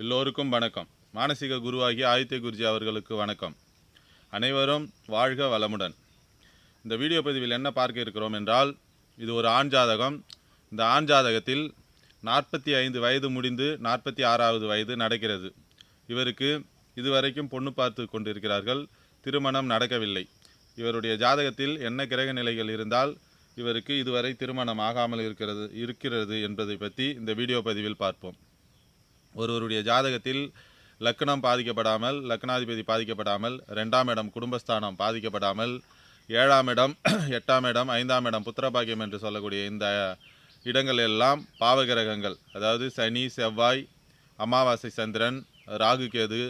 எல்லோருக்கும் வணக்கம். மானசீக குருவாகிய ஆதித்ய குருஜி அவர்களுக்கு வணக்கம். அனைவரும் வாழ்க வளமுடன். இந்த வீடியோ பதிவில் என்ன பார்க்க இருக்கிறோம் என்றால் இது ஒரு ஆண் ஜாதகம். இந்த ஆண் ஜாதகத்தில் நாற்பத்தி ஐந்து வயது முடிந்து நாற்பத்தி ஆறாவது வயது நடக்கிறது. இவருக்கு இதுவரைக்கும் பொண்ணு பார்த்து கொண்டிருக்கிறார்கள். திருமணம் நடக்கவில்லை. இவருடைய ஜாதகத்தில் என்ன கிரக நிலைகள் இருந்தால் இவருக்கு இதுவரை திருமணம் ஆகாமல் இருக்கிறது இருக்கிறது என்பதை பற்றி இந்த வீடியோ பதிவில் பார்ப்போம். ஒருவருடைய ஜாதகத்தில் லக்னம் பாதிக்கப்படாமல் லக்னாதிபதி பாதிக்கப்படாமல் ரெண்டாம் இடம் குடும்பஸ்தானம் பாதிக்கப்படாமல் ஏழாம் இடம் எட்டாம் இடம் ஐந்தாம் இடம் புத்திரபாகியம் என்று சொல்லக்கூடிய இந்த இடங்கள் எல்லாம் பாவகிரகங்கள். அதாவது சனி செவ்வாய் அமாவாசை சந்திரன் ராகு கேது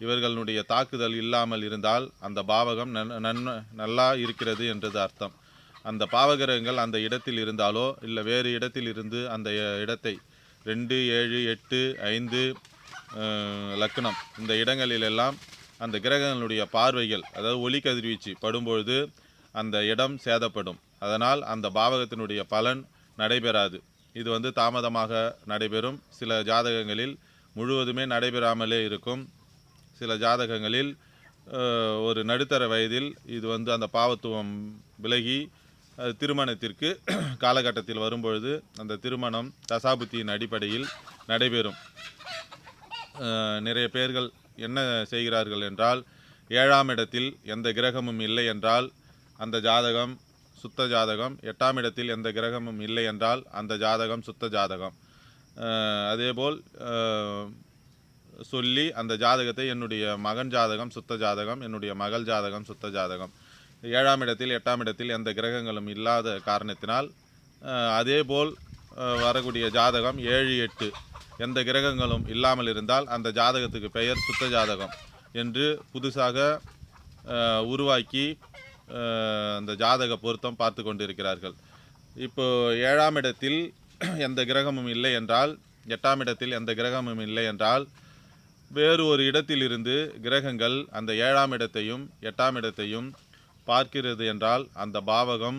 இவர்களுடைய தாக்குதல் இல்லாமல் இருந்தால் அந்த பாவகம் நன் நல்லா இருக்கிறது என்றது அர்த்தம். அந்த பாவகிரகங்கள் அந்த இடத்தில் இருந்தாலோ இல்லை வேறு இடத்தில் இருந்து அந்த இடத்தை ரெண்டு ஏழு எட்டு ஐந்து லக்னம். இந்த இடங்களிலெல்லாம் அந்த கிரகங்களுடைய பார்வைகள் அதாவது ஒளி கதிர்வீச்சு படும்பொழுது அந்த இடம் சேதப்படும். அதனால் அந்த பாவகத்தினுடைய பலன் நடைபெறாது. இது வந்து தாமதமாக நடைபெறும். சில ஜாதகங்களில் முழுவதுமே நடைபெறாமலே இருக்கும். சில ஜாதகங்களில் ஒரு நடுத்தர வயதில் இது வந்து அந்த பாவத்துவம் விலகி திருமணத்திற்கு காலகட்டத்தில் வரும்பொழுது அந்த திருமணம் தசாபுத்தியின் அடிப்படையில் நடைபெறும். நிறைய பேர்கள் என்ன செய்கிறார்கள் என்றால் ஏழாம் இடத்தில் எந்த கிரகமும் இல்லை என்றால் அந்த ஜாதகம் சுத்த ஜாதகம் எட்டாம் இடத்தில் எந்த கிரகமும் இல்லை என்றால் அந்த ஜாதகம் சுத்த ஜாதகம். அதேபோல் சொல்லி அந்த ஜாதகத்தை என்னுடைய மகன் ஜாதகம் சுத்த ஜாதகம் என்னுடைய மகள் ஜாதகம் சுத்த ஜாதகம். ஏழாம் இடத்தில் எட்டாம் இடத்தில் எந்த கிரகங்களும் இல்லாத காரணத்தினால் அதேபோல் வரக்கூடிய ஜாதகம் ஏழு எட்டு எந்த கிரகங்களும் இல்லாமல் இருந்தால் அந்த ஜாதகத்துக்கு பெயர் சுத்த ஜாதகம் என்று புதுசாக உருவாக்கி அந்த ஜாதக பொருத்தம் பார்த்து கொண்டிருக்கிறார்கள். இப்போ ஏழாம் இடத்தில் எந்த கிரகமும் இல்லை என்றால் எட்டாம் இடத்தில் எந்த கிரகமும் இல்லை என்றால் வேறு ஒரு இடத்திலிருந்து கிரகங்கள் அந்த ஏழாம் இடத்தையும் எட்டாம் இடத்தையும் பார்க்கிறது என்றால் அந்த பாவகம்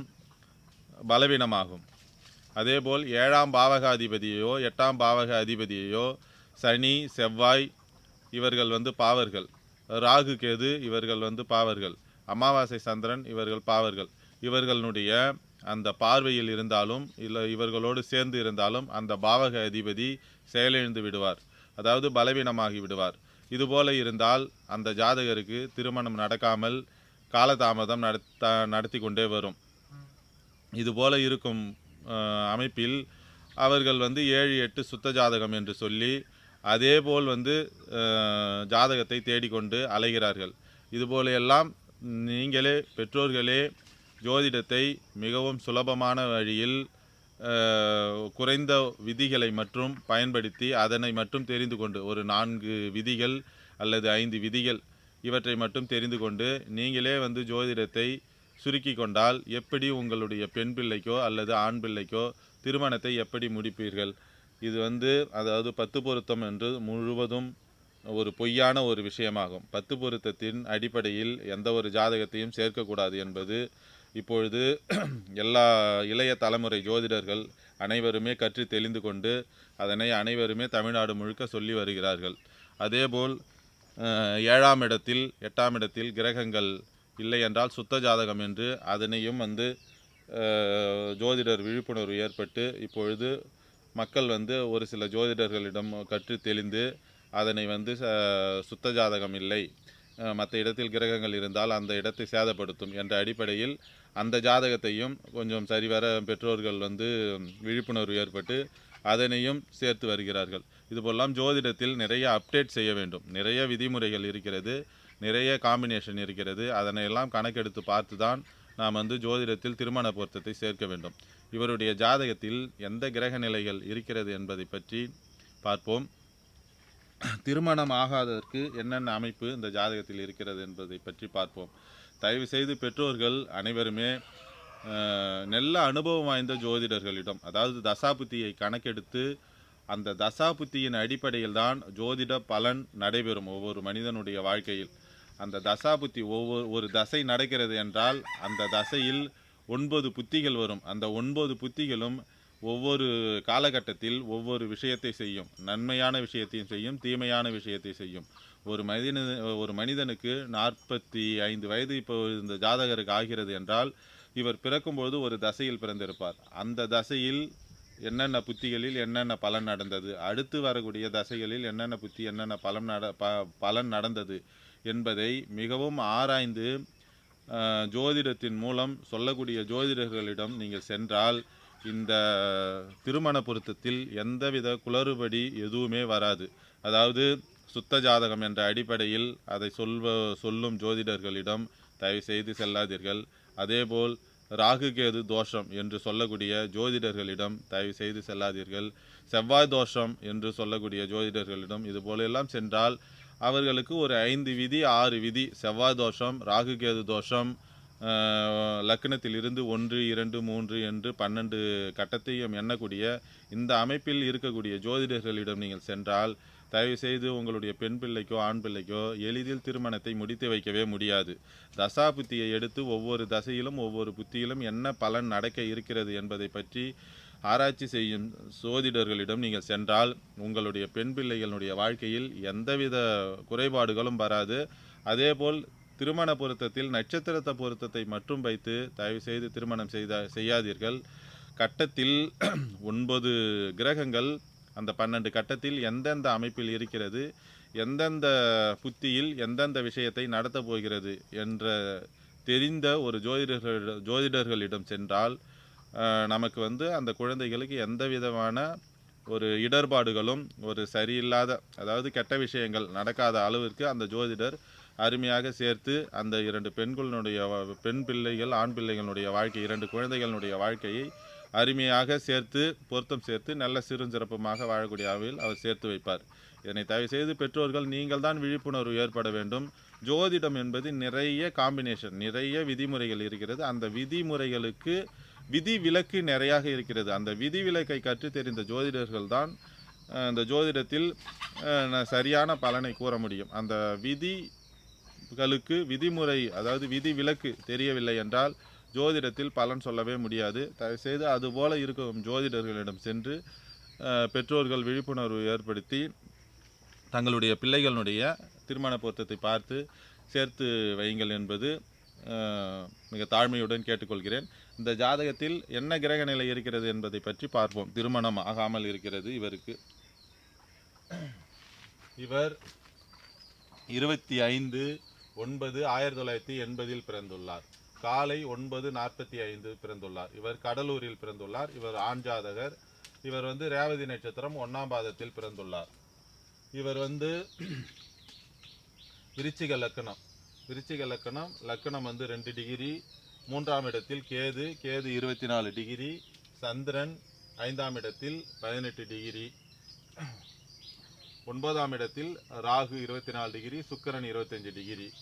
பலவீனமாகும். அதேபோல் ஏழாம் பாவக அதிபதியையோ எட்டாம் பாவக அதிபதியையோ சனி செவ்வாய் இவர்கள் வந்து பாவர்கள். ராகு கேது இவர்கள் வந்து பாவர்கள். அமாவாசை சந்திரன் இவர்கள் பாவர்கள். இவர்களுடைய அந்த பார்வையில் இருந்தாலும் இல்லை இவர்களோடு சேர்ந்து இருந்தாலும் அந்த பாவக அதிபதி செயலிழந்து விடுவார். அதாவது பலவீனமாகி விடுவார். இதுபோல இருந்தால் அந்த ஜாதகருக்கு திருமணம் நடக்காமல் காலதாமதம் நடத்த நடத்தி கொண்டே வரும். இதுபோல இருக்கும் அமைப்பில் அவர்கள் வந்து ஏழு எட்டு சுத்த ஜாதகம் என்று சொல்லி அதேபோல் வந்து ஜாதகத்தை தேடிக்கொண்டு அலைகிறார்கள். இதுபோல எல்லாம் நீங்களே பெற்றோர்களே ஜோதிடத்தை மிகவும் சுலபமான வழியில் குறைந்த விதிகளை மற்றும் பயன்படுத்தி அதனை மட்டும் தெரிந்து கொண்டு ஒரு நான்கு விதிகள் அல்லது ஐந்து விதிகள் இவற்றை மட்டும் தெரிந்து கொண்டு நீங்களே வந்து ஜோதிடத்தை சுருக்கி கொண்டால் எப்படி உங்களுடைய பெண் பிள்ளைக்கோ அல்லது ஆண் பிள்ளைக்கோ திருமணத்தை எப்படி முடிப்பீர்கள்? இது வந்து அதாவது பத்து பொருத்தம் என்று முழுவதும் ஒரு பொய்யான ஒரு விஷயமாகும். பத்து பொருத்தத்தின் அடிப்படையில் எந்த ஒரு ஜாதகத்தையும் சேர்க்கக்கூடாது என்பது இப்பொழுது எல்லா இளைய தலைமுறை ஜோதிடர்கள் அனைவருமே கற்று தெளிந்து கொண்டு அதனை அனைவருமே தமிழ்நாடு முழுக்க சொல்லி வருகிறார்கள். அதேபோல் ஏழாம் இடத்தில் எட்டாம் இடத்தில் கிரகங்கள் இல்லை என்றால் சுத்த ஜாதகம் என்று அதனையும் வந்து ஜோதிடர் விழிப்புணர்வு ஏற்பட்டு இப்பொழுது மக்கள் வந்து ஒரு சில ஜோதிடர்களிடம் கற்று தெளிந்து அதனை வந்து ச- சுத்த ஜாதகம் இல்லை. மற்ற இடத்தில் கிரகங்கள் இருந்தால் அந்த இடத்தை சேதப்படுத்தும் என்ற அடிப்படையில் அந்த ஜாதகத்தையும் கொஞ்சம் சரிவர பெற்றோர்கள் வந்து விழிப்புணர்வு ஏற்பட்டு அதனையும் சேர்த்து வருகிறார்கள். இதுபோலாம் ஜோதிடத்தில் நிறைய அப்டேட் செய்ய வேண்டும். நிறைய விதிமுறைகள் இருக்கிறது. நிறைய காம்பினேஷன் இருக்கிறது. அதனை எல்லாம் கணக்கெடுத்து பார்த்து தான் நாம் வந்து ஜோதிடத்தில் திருமண பொருத்தத்தை சேர்க்க வேண்டும். இவருடைய ஜாதகத்தில் எந்த கிரக நிலைகள் இருக்கிறது என்பதை பற்றி பார்ப்போம். திருமணம் ஆகாததற்கு என்னென்ன அமைப்பு இந்த ஜாதகத்தில் இருக்கிறது என்பதை பற்றி பார்ப்போம். தயவு செய்து பெற்றோர்கள் அனைவருமே நல்ல அனுபவம் வாய்ந்த ஜோதிடர்களிடம் அதாவது தசாபுத்தியை கணக்கெடுத்து அந்த தசாபுத்தியின் அடிப்படையில் தான் ஜோதிட பலன் நடைபெறும் ஒவ்வொரு மனிதனுடைய வாழ்க்கையில். அந்த தசாபுத்தி ஒவ்வொரு ஒரு தசை நடக்கிறது என்றால் அந்த தசையில் ஒன்பது புத்திகள் வரும். அந்த ஒன்பது புத்திகளும் ஒவ்வொரு காலகட்டத்தில் ஒவ்வொரு விஷயத்தை செய்யும். நன்மையான விஷயத்தையும் செய்யும் தீமையான விஷயத்தை செய்யும். ஒரு மனிதன ஒரு மனிதனுக்கு நாற்பத்தி ஐந்து வயது இப்போ இந்த ஜாதகருக்கு ஆகிறது என்றால் இவர் பிறக்கும்போது ஒரு தசையில் பிறந்திருப்பார். அந்த தசையில் என்னென்ன புத்திகளில் என்னென்ன பலன் நடந்தது அடுத்து வரக்கூடிய தசைகளில் என்னென்ன புத்தி என்னென்ன பலன் நட ப பலன் நடந்தது என்பதை மிகவும் ஆராய்ந்து ஜோதிடத்தின் மூலம் சொல்லக்கூடிய ஜோதிடர்களிடம் நீங்கள் சென்றால் இந்த திருமண பொருத்தத்தில் எந்தவித குளறுபடி எதுவுமே வராது. அதாவது சுத்த ஜாதகம் என்ற அடிப்படையில் அதை சொல்வ சொல்லும் ஜோதிடர்களிடம் தயவு செய்து செல்லாதீர்கள். அதேபோல் ராகு கேது தோஷம் என்று சொல்லக்கூடிய ஜோதிடர்களிடம் தயவு செய்து செல்லாதீர்கள். செவ்வாய் தோஷம் என்று சொல்லக்கூடிய ஜோதிடர்களிடம் இதுபோலெல்லாம் சென்றால் அவர்களுக்கு ஒரு ஐந்து விதி ஆறு விதி செவ்வாய் தோஷம் ராகு கேது தோஷம் லக்னத்தில் இருந்து ஒன்று இரண்டு மூன்று என்று பன்னெண்டு கட்டத்தையும் எண்ணக்கூடிய இந்த அமைப்பில் இருக்கக்கூடிய ஜோதிடர்களிடம் நீங்கள் சென்றால் தயவு செய்து உங்களுடைய பெண் பிள்ளைக்கோ ஆண் பிள்ளைக்கோ எளிதில் திருமணத்தை முடித்து வைக்கவே முடியாது. தசா புத்தியை எடுத்து ஒவ்வொரு தசையிலும் ஒவ்வொரு புத்தியிலும் என்ன பலன் நடக்க இருக்கிறது என்பதை பற்றி ஆராய்ச்சி செய்யும் சோதிடர்களிடம் நீங்கள் சென்றால் உங்களுடைய பெண் பிள்ளைகளுடைய வாழ்க்கையில் எந்தவித குறைபாடுகளும் வராது. அதேபோல் திருமண பொருத்தத்தில் நட்சத்திரத்த பொருத்தத்தை மட்டும் வைத்து தயவு செய்து திருமணம் செய்த செய்யாதீர்கள். கட்டத்தில் ஒன்பது கிரகங்கள் அந்த பன்னெண்டு கட்டத்தில் எந்தெந்த அமைப்பில் இருக்கிறது எந்தெந்த புத்தியில் எந்தெந்த விஷயத்தை நடத்தப் போகிறது என்ற தெரிந்த ஒரு ஜோதிடர்கள் ஜோதிடர்களிடம் சென்றால் நமக்கு வந்து அந்த குழந்தைகளுக்கு எந்த விதமான ஒரு இடர்பாடுகளும் ஒரு சரியில்லாத அதாவது கெட்ட விஷயங்கள் நடக்காத அளவிற்கு அந்த ஜோதிடர் அருமையாக சேர்த்து அந்த இரண்டு பெண்களுடைய பெண் பிள்ளைகள் ஆண் பிள்ளைகளுடைய வாழ்க்கை இரண்டு குழந்தைகளுடைய வாழ்க்கையை அருமையாக சேர்த்து பொருத்தம் சேர்த்து நல்ல சிறுஞ்சிறப்புமாக வாழக்கூடிய அளவில் அவர் சேர்த்து வைப்பார். இதனை தயவு செய்து பெற்றோர்கள் நீங்கள் தான் விழிப்புணர்வு ஏற்பட வேண்டும். ஜோதிடம் என்பது நிறைய காம்பினேஷன் நிறைய விதிமுறைகள் இருக்கிறது. அந்த விதிமுறைகளுக்கு விதி விலக்கு நிறையாக இருக்கிறது. அந்த விதி விலக்கை கற்று தெரிந்த ஜோதிடர்கள் தான் அந்த இந்த ஜோதிடத்தில் சரியான பலனை கூற முடியும். அந்த விதிகளுக்கு விதிமுறை அதாவது விதி விலக்கு தெரியவில்லை என்றால் ஜோதிடத்தில் பலன் சொல்லவே முடியாது. தயவுசெய்து அதுபோல இருக்கும் ஜோதிடர்களிடம் சென்று பெற்றோர்கள் விழிப்புணர்வு ஏற்படுத்தி தங்களுடைய பிள்ளைகளுடைய திருமண பொருத்தத்தை பார்த்து சேர்த்து வையுங்கள் என்பது மிக தாழ்மையுடன் கேட்டுக்கொள்கிறேன். இந்த ஜாதகத்தில் என்ன கிரக நிலை இருக்கிறது என்பதை பற்றி பார்ப்போம். திருமணம் ஆகாமல் இருக்கிறது இவருக்கு. இவர் இருபத்தி ஐந்து ஒன்பது ஆயிரத்தி தொள்ளாயிரத்தி எண்பதில் பிறந்துள்ளார். காலை ஒன்பது நாற்பத்தி ஐந்து பிறந்துள்ளார். இவர் கடலூரில் பிறந்துள்ளார். இவர் ஆண் ஜாதகர். இவர் வந்து ரேவதி நட்சத்திரம் ஒன்றாம் பாதத்தில் பிறந்துள்ளார். இவர் வந்து விருச்சிக லக்கணம். விருச்சிக லக்கணம் லக்கணம் வந்து ரெண்டு டிகிரி. மூன்றாம் இடத்தில் கேது கேது இருபத்தி நாலு டிகிரி. சந்திரன் ஐந்தாம் இடத்தில் பதினெட்டு டிகிரி. ஒன்பதாம் இடத்தில் ராகு இருபத்தி நாலு டிகிரி. சுக்கிரன் இருபத்தஞ்சு டிகிரி.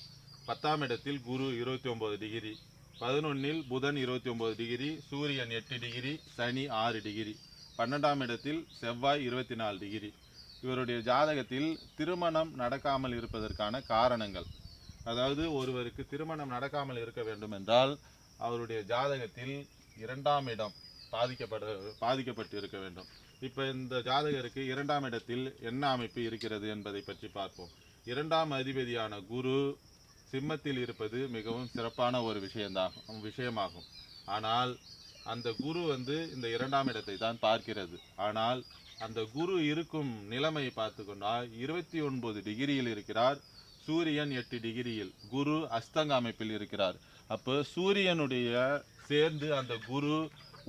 பத்தாம் இடத்தில் குரு இருபத்தி ஒம்பது டிகிரி பதினொன்னில் புதன் இருபத்தி ஒம்பது டிகிரி சூரியன் எட்டு டிகிரி சனி ஆறு டிகிரி. பன்னெண்டாம் இடத்தில் செவ்வாய் இருபத்தி நாலு டிகிரி. இவருடைய ஜாதகத்தில் திருமணம் நடக்காமல் இருப்பதற்கான காரணங்கள். அதாவது ஒருவருக்கு திருமணம் நடக்காமல் இருக்க வேண்டும் என்றால் அவருடைய ஜாதகத்தில் இரண்டாம் இடம் பாதிக்கப்பட பாதிக்கப்பட்டு இருக்க வேண்டும். இப்போ இந்த ஜாதகருக்கு இரண்டாம் இடத்தில் என்ன அமைப்பு இருக்கிறது என்பதை பற்றி பார்ப்போம். இரண்டாம் அதிபதியான குரு சிம்மத்தில் இருப்பது மிகவும் சிறப்பான ஒரு விஷயந்தாகும் விஷயமாகும். ஆனால் அந்த குரு வந்து இந்த இரண்டாம் இடத்தை தான் பார்க்கிறது. ஆனால் அந்த குரு இருக்கும் நிலைமையை பார்த்துக்கொண்டால் இருபத்தி ஒன்பது டிகிரியில் இருக்கிறார் சூரியன் எட்டு டிகிரியில் குரு அஸ்தங்க அமைப்பில் இருக்கிறார். அப்போ சூரியனுடைய சேர்ந்து அந்த குரு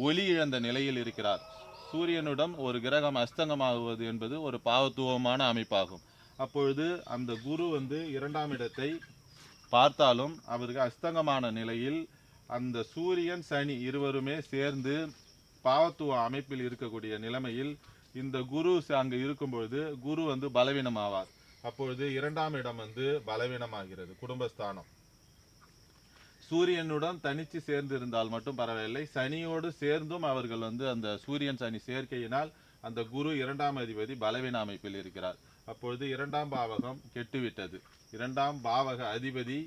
ஒளி இழந்த நிலையில் இருக்கிறார். சூரியனுடன் ஒரு கிரகம் அஸ்தங்கமாகுவது என்பது ஒரு பாவத்துவமான அமைப்பாகும். அப்பொழுது அந்த குரு வந்து இரண்டாம் இடத்தை பார்த்தாலும் அவருக்கு அஸ்தங்கமான நிலையில் அந்த சூரியன் சனி இருவருமே சேர்ந்து பாவத்துவ அமைப்பில் இருக்கக்கூடிய நிலைமையில் இந்த குரு அங்கே அங்கு இருக்கும் பொழுது குரு வந்து பலவீனமாவார். அப்பொழுது இரண்டாம் இடம் வந்து பலவீனமாகிறது குடும்பஸ்தானம். சூரியனுடன் தனிச்சு சேர்ந்து இருந்தால் மட்டும் பரவாயில்லை சனியோடு சேர்ந்தும் அவர்கள் வந்து அந்த சூரியன் சனி சேர்க்கையினால் அந்த குரு இரண்டாம் அதிபதி பலவீன அமைப்பில் இருக்கிறார். அப்பொழுது இரண்டாம் பாவகம் கெட்டுவிட்டது. இரண்டாம் பாவக அதிபதி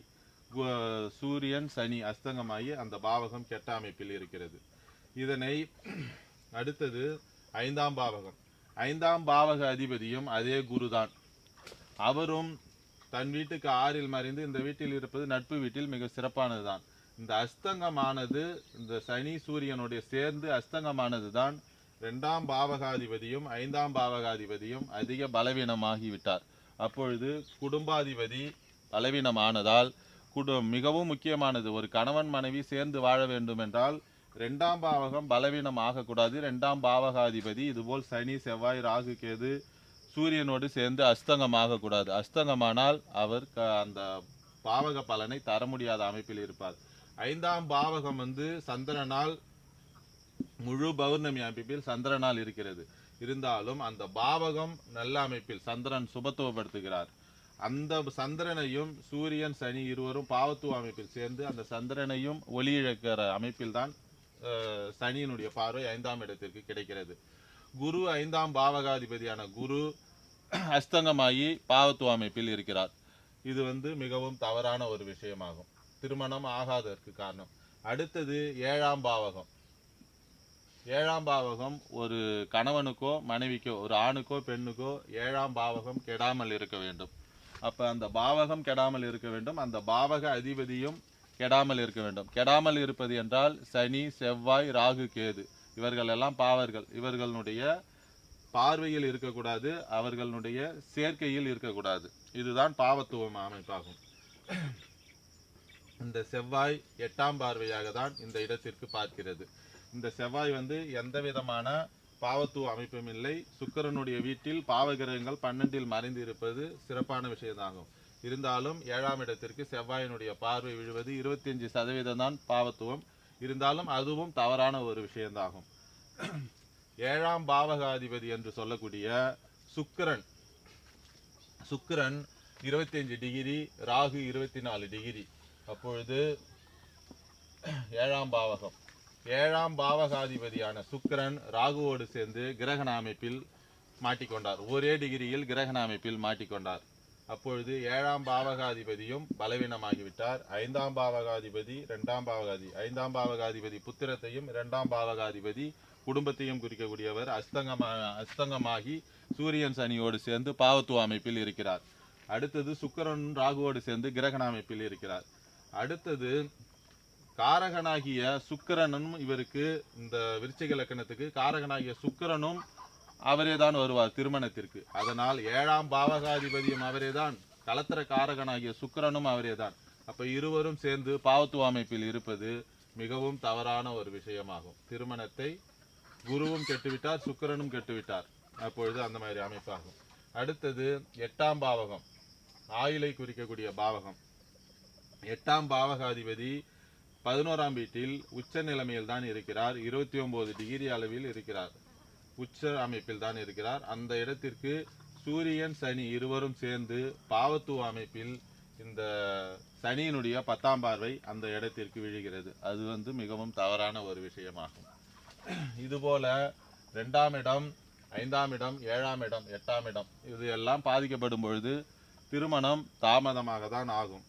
சூரியன் சனி அஸ்தங்கமாகி அந்த பாவகம் கெட்ட அமைப்பில் இருக்கிறது. இதனை அடுத்தது ஐந்தாம் பாவகம். ஐந்தாம் பாவக அதிபதியும் அதே குருதான். அவரும் தன் வீட்டுக்கு ஆறில் மறைந்து இந்த வீட்டில் இருப்பது நட்பு வீட்டில் மிக சிறப்பானதுதான். இந்த அஸ்தங்கமானது இந்த சனி சூரியனுடைய சேர்ந்து அஸ்தங்கமானது தான் ரெண்டாம் பாவகாதிபதியும் ஐந்தாம் பாவகாதிபதியும் அதிக பலவீனமாகி விட்டார் அப்பொழுது குடும்பாதிபதி பலவீனமானதால் குடும் மிகவும் முக்கியமானது ஒரு கணவன் மனைவி சேர்ந்து வாழ வேண்டும் என்றால் ரெண்டாம் பாவகம் பலவீனம் ஆகக்கூடாது ரெண்டாம் பாவகாதிபதி இதுபோல் சனி செவ்வாய் ராகு கேது சூரியனோடு சேர்ந்து அஸ்தங்கம் ஆகக்கூடாது அஸ்தங்கமானால் அவர் க- அந்த பாவக பலனை தர முடியாத அமைப்பில் இருப்பார். ஐந்தாம் பாவகம் வந்து சந்திரனால் முழு பௌர்ணமி அமைப்பில் சந்திரனால் இருக்கிறது. இருந்தாலும் அந்த பாவகம் நல்ல அமைப்பில் சந்திரன் சுபத்துவப்படுத்துகிறார். அந்த சந்திரனையும் சூரியன் சனி இருவரும் பாவத்துவ அமைப்பில் சேர்ந்து அந்த சந்திரனையும் ஒளி இழக்கிற அமைப்பில் தான் சனியினுடைய பார்வை ஐந்தாம் இடத்திற்கு கிடைக்கிறது. குரு ஐந்தாம் பாவகாதிபதியான குரு அஸ்தங்கமாகி பாவத்துவ அமைப்பில் இருக்கிறார். இது வந்து மிகவும் தவறான ஒரு விஷயமாகும். திருமணம் ஆகாததற்கு காரணம். அடுத்தது ஏழாம் பாவகம். ஏழாம் பாவகம் ஒரு கணவனுக்கோ மனைவிக்கோ ஒரு ஆணுக்கோ பெண்ணுக்கோ ஏழாம் பாவகம் கெடாமல் இருக்க வேண்டும். அப்போ அந்த பாவகம் கெடாமல் இருக்க வேண்டும் அந்த பாவக அதிபதியும் கெடாமல் இருக்க வேண்டும். கெடாமல் இருப்பது என்றால் சனி செவ்வாய் ராகு கேது. இவர்கள் எல்லாம் பாவர்கள். இவர்களுடைய பார்வையில் இருக்கக்கூடாது அவர்களுடைய சேர்க்கையில் இருக்கக்கூடாது. இதுதான் பாவத்துவம் அமைப்பாகும். இந்த செவ்வாய் எட்டாம் பார்வையாக தான் இந்த இடத்திற்கு பார்க்கிறது. இந்த செவ்வாய் வந்து எந்த விதமான பாவத்துவ அமைப்பும் இல்லை. சுக்கிரனுடைய வீட்டில் பாவகிரகங்கள் பன்னெண்டில் மறைந்து இருப்பது சிறப்பான விஷயமாகும். இருந்தாலும் ஏழாம் இடத்திற்கு செவ்வாயினுடைய பார்வை விழுவது இருபத்தி சதவீதம் தான் பாவத்துவம். இருந்தாலும் அதுவும் தவறான ஒரு விஷயந்தாகும் ஏழாம் பாவகாதிபதி என்று சொல்லக்கூடிய சுக்கிரன் சுக்கிரன் 25 டிகிரி ராகு இருபத்தி நாலு டிகிரி. அப்பொழுது ஏழாம் பாவகம். ஏழாம் பாவகாதிபதியான சுக்கிரன் ராகுவோடு சேர்ந்து கிரகண அமைப்பில் மாட்டிக்கொண்டார். ஒரே டிகிரியில் கிரகண அமைப்பில் மாட்டிக்கொண்டார். அப்பொழுது ஏழாம் பாவகாதிபதியும் பலவீனமாகிவிட்டார். ஐந்தாம் பாவகாதிபதி ரெண்டாம் பாவகாதி ஐந்தாம் பாவகாதிபதி புத்திரத்தையும் இரண்டாம் பாவகாதிபதி குடும்பத்தையும் குறிக்கக்கூடியவர் அஸ்தங்கமா அஸ்தங்கமாகி சூரியன் சனியோடு சேர்ந்து பாவத்துவ அமைப்பில் இருக்கிறார். அடுத்தது சுக்கிரன் ராகுவோடு சேர்ந்து கிரகண அமைப்பில் இருக்கிறார். அடுத்தது காரகனாகிய சுக்கிரனும் இவருக்கு இந்த விருச்சிக லக்கணத்துக்கு காரகனாகிய சுக்கிரனும் அவரே தான் வருவார் திருமணத்திற்கு. அதனால் ஏழாம் பாவகாதிபதியும் அவரேதான் கலத்திர காரகனாகிய சுக்கிரனும் அவரேதான் அப்போ இருவரும் சேர்ந்து பாவத்துவ அமைப்பில் இருப்பது மிகவும் தவறான ஒரு விஷயமாகும். திருமணத்தை குருவும் கெட்டுவிட்டார் சுக்கிரனும் கெட்டுவிட்டார். அப்பொழுது அந்த மாதிரி அமைப்பாகும். அடுத்தது எட்டாம் பாவகம். ஆயிலை குறிக்கக்கூடிய பாவகம். எட்டாம் பாவகாதிபதி பதினோராம் வீட்டில் உச்ச நிலைமையில் தான் இருக்கிறார். இருபத்தி ஒன்பது டிகிரி அளவில் இருக்கிறார். உச்ச அமைப்பில் தான் இருக்கிறார். அந்த இடத்திற்கு சூரியன் சனி இருவரும் சேர்ந்து பாவத்துவ அமைப்பில் இந்த சனியினுடைய பத்தாம் பார்வை அந்த இடத்திற்கு விழுகிறது. அது வந்து மிகவும் தவறான ஒரு விஷயமாகும். இதுபோல ரெண்டாம் இடம் ஐந்தாம் இடம் ஏழாம் இடம் எட்டாம் இடம் இது எல்லாம் பாதிக்கப்படும் பொழுது திருமணம் தாமதமாக தான் ஆகும்.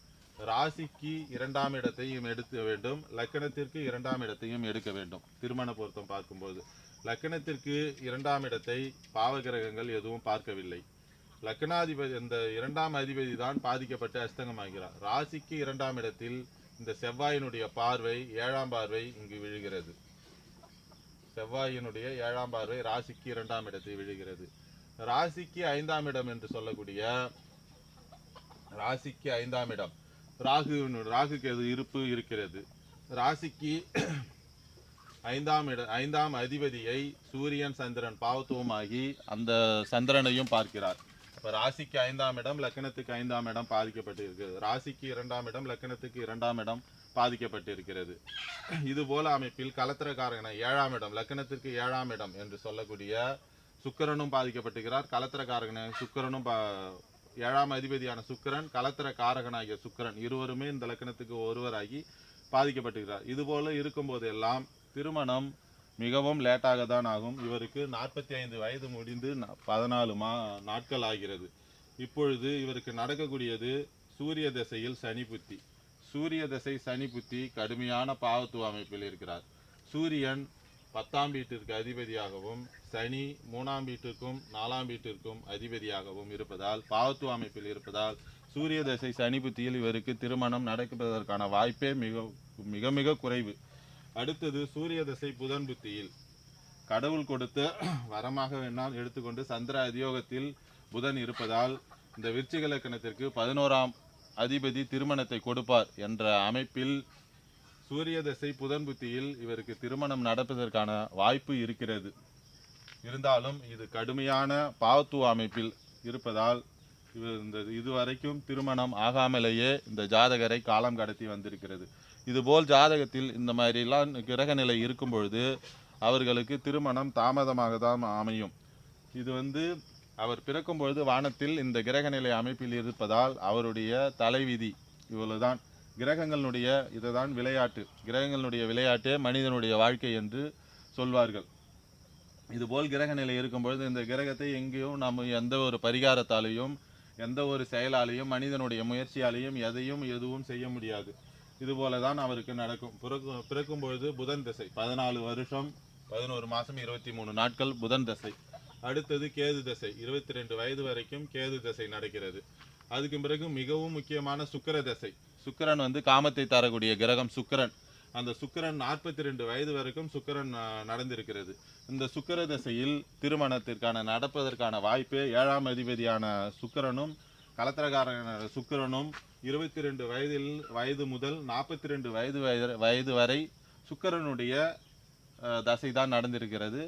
ராசிக்கு இரண்டாம் இடத்தையும் எடுக்க வேண்டும். லக்கணத்திற்கு இரண்டாம் இடத்தையும் எடுக்க வேண்டும். திருமண பொருத்தம் பார்க்கும்போது லக்கணத்திற்கு இரண்டாம் இடத்தை பாவகிரகங்கள் எதுவும் பார்க்கவில்லை. லக்கணாதிபதி இந்த இரண்டாம் அதிபதி தான் பாதிக்கப்பட்டு அஸ்தங்கமாகிறார் ராசிக்கு இரண்டாம் இடத்தில் இந்த செவ்வாயினுடைய பார்வை ஏழாம் பார்வை இங்கு விழுகிறது. செவ்வாயினுடைய ஏழாம் பார்வை ராசிக்கு இரண்டாம் இடத்தில் விழுகிறது. ராசிக்கு ஐந்தாம் இடம் என்று சொல்லக்கூடிய ராசிக்கு ஐந்தாம் இடம். ராகு ராகுக்கு எது இருப்பு இருக்கிறது? ராசிக்கு ஐந்தாம் இட ஐந்தாம் அதிபதியை சூரியன் சந்திரன் பாவத்துவமாகி அந்த சந்திரனையும் பார்க்கிறார். இப்போ ராசிக்கு ஐந்தாம் இடம் லக்கணத்துக்கு ஐந்தாம் இடம் பாதிக்கப்பட்டு இருக்கிறது ராசிக்கு இரண்டாம் இடம் லக்கணத்துக்கு இரண்டாம் இடம் பாதிக்கப்பட்டு இருக்கிறது இது போல அமைப்பில் கலத்திரக்காரகன ஏழாம் இடம் லக்கணத்திற்கு ஏழாம் இடம் என்று சொல்லக்கூடிய சுக்கிரனும் பாதிக்கப்பட்டிருக்கிறார் கலத்திரக்காரகன சுக்கிரனும் பா- ஏழாம் அதிபதியான சுக்கிரன் கலத்திர காரகனாகிய சுக்கிரன் இருவருமே இந்த லக்கணத்துக்கு ஒருவராகி பாதிக்கப்பட்டுகிறார். இதுபோல இருக்கும்போது எல்லாம் திருமணம் மிகவும் லேட்டாக தான் ஆகும். இவருக்கு நாற்பத்தி ஐந்து வயது முடிந்து பதினாலு மா நாட்கள் ஆகிறது. இப்பொழுது இவருக்கு நடக்கக்கூடியது சூரிய திசையில் சனி புத்தி. சூரிய திசை சனி புத்தி கடுமையான பாவத்துவ அமைப்பில் இருக்கிறார். சூரியன் பத்தாம் வீட்டிற்கு அதிபதியாகவும் சனி மூணாம் வீட்டிற்கும் நாலாம் வீட்டிற்கும் அதிபதியாகவும் இருப்பதால் பாவத்துவ அமைப்பில் இருப்பதால் சூரிய தசை சனி புத்தியில் இவருக்கு திருமணம் நடப்பதற்கான வாய்ப்பே மிக மிக மிக குறைவு. அடுத்தது சூரிய தசை புதன் புத்தியில். கடவுள் கொடுத்த வரமாக வேணால் எடுத்துக்கொண்டு சந்திர அதியோகத்தில் புதன் இருப்பதால் இந்த விருச்சிக லக்கணத்திற்கு பதினோராம் அதிபதி திருமணத்தை கொடுப்பார் என்ற அமைப்பில் சூரிய தசை புதன் புத்தியில் இவருக்கு திருமணம் நடப்பதற்கான வாய்ப்பு இருக்கிறது. இருந்தாலும் இது கடுமையான பாவத்துவ அமைப்பில் இருப்பதால் இவர் இந்த இதுவரைக்கும் திருமணம் ஆகாமலேயே இந்த ஜாதகரை காலம் கடத்தி வந்திருக்கிறது. இதுபோல் ஜாதகத்தில் இந்த மாதிரிலாம் கிரக நிலை இருக்கும் பொழுது அவர்களுக்கு திருமணம் தாமதமாக தான் அமையும். இது வந்து அவர் பிறக்கும் பொழுது வானத்தில் இந்த கிரக நிலை அமைப்பில் இருப்பதால் அவருடைய தலைவிதி இவ்வளவுதான் கிரகங்களுடைய இதுதான் விளையாட்டு. கிரகங்களுடைய விளையாட்டே மனிதனுடைய வாழ்க்கை என்று சொல்வார்கள். இதுபோல் கிரக நிலை இருக்கும்பொழுது இந்த கிரகத்தை எங்கேயும் நம்ம எந்த ஒரு பரிகாரத்தாலேயும் எந்த ஒரு செயலாலேயும் மனிதனுடைய முயற்சியாலேயும் எதையும் எதுவும் செய்ய முடியாது. இதுபோல தான் அவருக்கு நடக்கும். பிறக்கும் பிறக்கும் பொழுது புதன் திசை. பதினாலு வருஷம் பதினோரு மாதம் இருபத்தி மூணு நாட்கள் புதன் தசை. அடுத்தது கேது திசை. இருபத்தி ரெண்டு வயது வரைக்கும் கேது தசை நடக்கிறது. அதுக்கு பிறகு மிகவும் முக்கியமான சுக்கிர தசை. சுக்கிரன் வந்து காமத்தை தரக்கூடிய கிரகம் சுக்கிரன். அந்த சுக்கிரன் நாற்பத்தி ரெண்டு வயது வரைக்கும் சுக்கிரன் நடந்திருக்கிறது. இந்த சுக்கிர தசையில் திருமணத்திற்கான நடப்பதற்கான வாய்ப்பு ஏழாம் அதிபதியான சுக்கிரனும் கலத்திரகாரன சுக்கிரனும் இருபத்தி ரெண்டு வயதில் வயது முதல் நாற்பத்தி ரெண்டு வயது வயது வரை சுக்கிரனுடைய தசை தான் நடந்திருக்கிறது.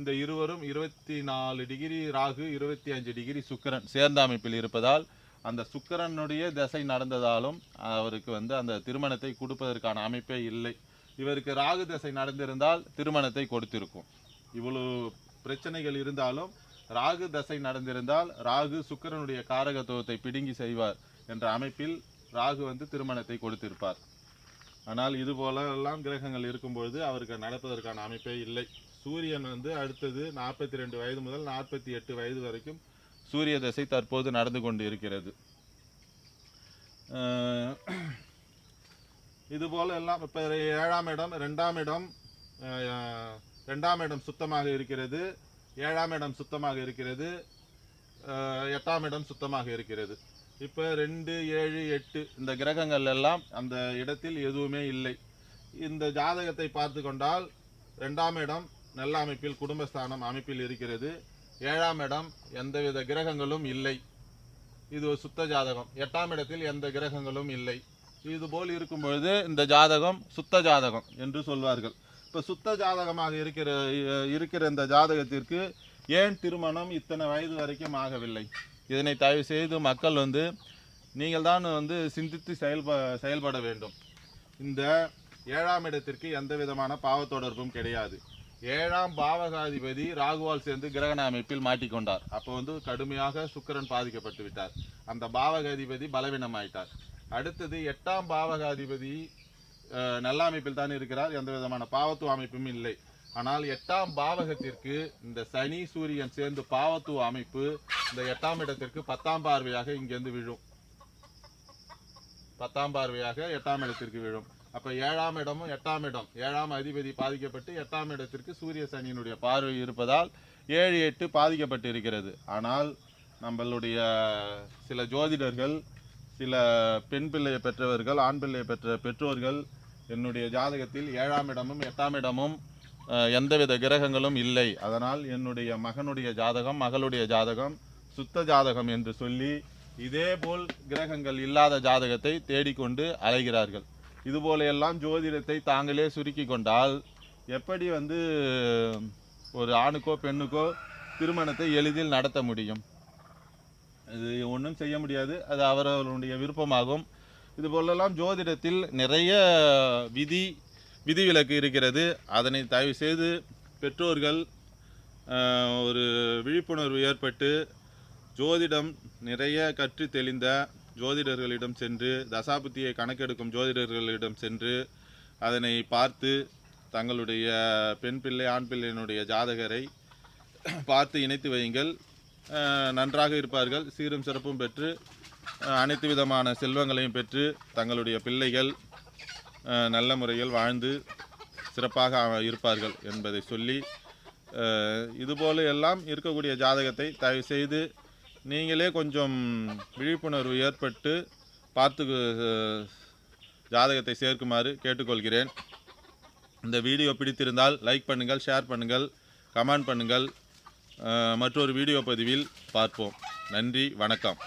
இந்த இருவரும் இருபத்தி நாலு டிகிரி ராகு இருபத்தி அஞ்சு டிகிரி சுக்கிரன் சேர்ந்த அமைப்பில் இருப்பதால் அந்த சுக்கிரனுடைய தசை நடந்ததாலும் அவருக்கு வந்து அந்த திருமணத்தை கொடுப்பதற்கான அமைப்பே இல்லை. இவருக்கு ராகு தசை நடந்திருந்தால் திருமணத்தை கொடுத்திருக்கும். இவ்வளவு பிரச்சனைகள் இருந்தாலும் ராகு தசை நடந்திருந்தால் ராகு சுக்கிரனுடைய காரகத்துவத்தை பிடுங்கி செய்வார் என்ற அமைப்பில் ராகு வந்து திருமணத்தை கொடுத்திருப்பார். ஆனால் இது போலெல்லாம் கிரகங்கள் இருக்கும்பொழுது அவருக்கு நடப்பதற்கான அமைப்பே இல்லை. சூரியன் வந்து அடுத்தது நாற்பத்தி ரெண்டு வயது முதல் நாற்பத்தி எட்டு வயது வரைக்கும் சூரிய தசை தற்போது நடந்து கொண்டு இருக்கிறது இதுபோல் எல்லாம் இப்போ ஏழாம் இடம் ரெண்டாம் இடம் ரெண்டாம் இடம் சுத்தமாக இருக்கிறது ஏழாம் இடம் சுத்தமாக இருக்கிறது எட்டாம் இடம் சுத்தமாக இருக்கிறது. இப்போ ரெண்டு ஏழு எட்டு இந்த கிரகங்கள் எல்லாம் அந்த இடத்தில் எதுவுமே இல்லை. இந்த ஜாதகத்தை பார்த்து கொண்டால் ரெண்டாம் இடம் நல்ல அமைப்பில் குடும்பஸ்தானம் அமைப்பில் இருக்கிறது. ஏழாம் இடம் எந்தவித கிரகங்களும் இல்லை. இது ஒரு சுத்த ஜாதகம். எட்டாம் இடத்தில் எந்த கிரகங்களும் இல்லை. இதுபோல் இருக்கும்பொழுது இருக்கும் பொழுது இந்த ஜாதகம் சுத்த ஜாதகம் என்று சொல்வார்கள். இப்போ சுத்த ஜாதகமாக இருக்கிற இருக்கிற இந்த ஜாதகத்திற்கு ஏன் திருமணம் இத்தனை வயது வரைக்கும் ஆகவில்லை? இதனை தயவு செய்து மக்கள் வந்து நீங்கள் தான் வந்து சிந்தித்து செயல்ப செயல்பட வேண்டும். இந்த ஏழாம் இடத்திற்கு எந்த விதமான பாவத்தொடர்பும் கிடையாது. ஏழாம் பாவகாதிபதி ராகுவால் சேர்ந்து கிரகண அமைப்பில் மாட்டிக்கொண்டார். அப்போ வந்து கடுமையாக சுக்கிரன் பாதிக்கப்பட்டு விட்டார். அந்த பாவகாதிபதி பலவீனமாயிட்டார். அடுத்தது எட்டாம் பாவகாதிபதி அஹ், நல்ல அமைப்பில் தான் இருக்கிறார். எந்த விதமான பாவத்துவ அமைப்பும் இல்லை. ஆனால் எட்டாம் பாவகத்திற்கு இந்த சனி சூரியன் சேர்ந்து பாவத்துவ அமைப்பு இந்த எட்டாம் இடத்திற்கு பத்தாம் பார்வையாக இங்கேருந்து விழும். பத்தாம் பார்வையாக எட்டாம் இடத்திற்கு விழும். அப்போ ஏழாம் இடமும் எட்டாம் இடம். ஏழாம் அதிபதி பாதிக்கப்பட்டு எட்டாம் இடத்திற்கு சூரிய சனியினுடைய பார்வை இருப்பதால் ஏழு எட்டு பாதிக்கப்பட்டு இருக்கிறது. ஆனால் நம்மளுடைய சில ஜோதிடர்கள் சில பெண் பிள்ளையை பெற்றவர்கள் ஆண் பிள்ளையை பெற்ற பெற்றோர்கள் என்னுடைய ஜாதகத்தில் ஏழாம் இடமும் எட்டாம் இடமும் எந்தவித கிரகங்களும் இல்லை. அதனால் என்னுடைய மகனுடைய ஜாதகம் மகளுடைய ஜாதகம் சுத்த ஜாதகம் என்று சொல்லி இதேபோல் கிரகங்கள் இல்லாத ஜாதகத்தை தேடிக்கொண்டு அலைகிறார்கள். இதுபோல எல்லாம் ஜோதிடத்தை தாங்களே சுருக்கி கொண்டால் எப்படி வந்து ஒரு ஆணுக்கோ பெண்ணுக்கோ திருமணத்தை எளிதில் நடத்த முடியும்? இது ஒன்றும் செய்ய முடியாது. அது அவரவர்களுடைய விருப்பமாகும். இது போலெல்லாம் ஜோதிடத்தில் நிறைய விதி விதிவிலக்கு இருக்கிறது. அதனை தயவு செய்து பெற்றோர்கள் ஒரு விழிப்புணர்வு ஏற்பட்டு ஜோதிடம் நிறைய கற்று தெளிந்த ஜோதிடர்களிடம் சென்று தசாபுத்தியை கணக்கெடுக்கும் ஜோதிடர்களிடம் சென்று அதனை பார்த்து தங்களுடைய பெண் பிள்ளை ஆண் பிள்ளையினுடைய ஜாதகரை பார்த்து இணைத்து வையுங்கள். நன்றாக இருப்பார்கள். சீரும் சிறப்பும் பெற்று அனைத்து விதமான செல்வங்களையும் பெற்று தங்களுடைய பிள்ளைகள் நல்ல முறையில் வாழ்ந்து சிறப்பாக இருப்பார்கள் என்பதை சொல்லி இதுபோல எல்லாம் இருக்கக்கூடிய ஜாதகத்தை தயவு செய்து நீங்களே கொஞ்சம் விழிப்புணர்வு ஏற்பட்டு பார்த்து ஜாதகத்தை சேர்க்குமாறு கேட்டுக்கொள்கிறேன். இந்த வீடியோ பிடித்திருந்தால் லைக் பண்ணுங்கள் ஷேர் பண்ணுங்கள் கமெண்ட் பண்ணுங்கள். மற்றொரு வீடியோ பதிவில் பார்ப்போம். நன்றி வணக்கம்.